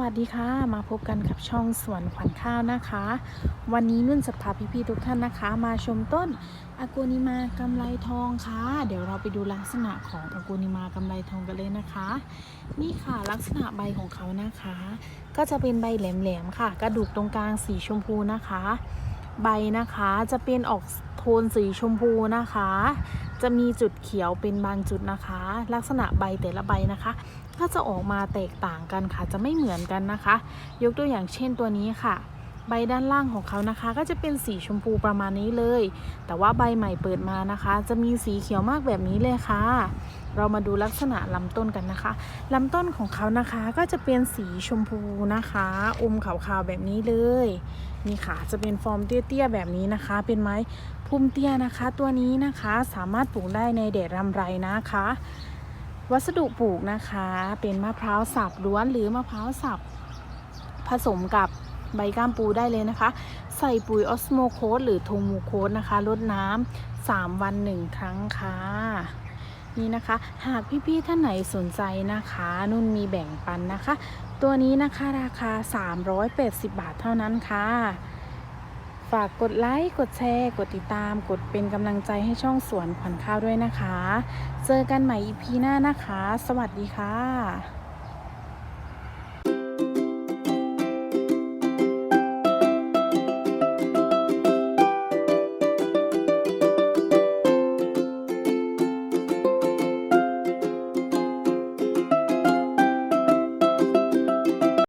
วัสดีค่ะ มาพบกันกับช่องสวนขวัญข้าวนะคะ วันนี้นุ่นจะพาพี่ๆทุกท่านนะคะ มาชมต้นอากูนิมากำไลทองค่ะ เดี๋ยวเราไปดูลักษณะของอากูนิมากำไลทองกันเลยนะคะ นี่ค่ะลักษณะใบของเขานะคะ ก็จะเป็นใบแหลมๆค่ะ กระดูกตรงกลางสีชมพูนะคะ ใบนะคะจะเป็นออกโทนสีชมพูนะคะ จะมีจุดเขียวเป็นบางจุดนะคะ ลักษณะใบแต่ละใบนะคะ ก็จะออกมาแตกต่างกันค่ะ จะไม่เหมือนกันนะคะ ยกตัวอย่างเช่นตัวนี้ค่ะ ใบด้านล่างของเขานะคะ ก็จะเป็นสีชมพูประมาณนี้เลย แต่ว่าใบใหม่เปิดมานะคะ จะมีสีเขียวมากแบบนี้เลยค่ะ เรามาดูลักษณะลำต้นกันนะคะลำต้นของเขานะคะก็จะเป็นสีชมพูนะคะอมขาวๆแบบนี้เลยนี่ค่ะจะเป็นฟอร์มเตี้ยๆแบบนี้นะคะ เป็นไม้พุ่มเตี้ยนะคะ ตัวนี้นะคะสามารถปลูกได้ในแดดรำไรนะคะ วัสดุปลูกนะคะ เป็นมะพร้าวสับล้วนหรือมะพร้าวสับผสมกับใบก้ามปูได้เลยนะคะ ใส่ปุ๋ยออสโมโคสหรือโทมูโคสนะคะลดน้ำ3วัน 1 ครั้งค่ะ นี้นะคะ หากพี่ๆท่านไหนสนใจนะคะ นุ่นมีแบ่งปันนะคะ ตัวนี้นะคะราคา 380 บาทเท่านั้นค่ะ ฝากกดไลค์ กดแชร์ กดติดตาม กดเป็นกำลังใจให้ช่องสวนขวัญข้าวด้วยนะคะ เจอกันใหม่ EP หน้านะคะ สวัสดีค่ะ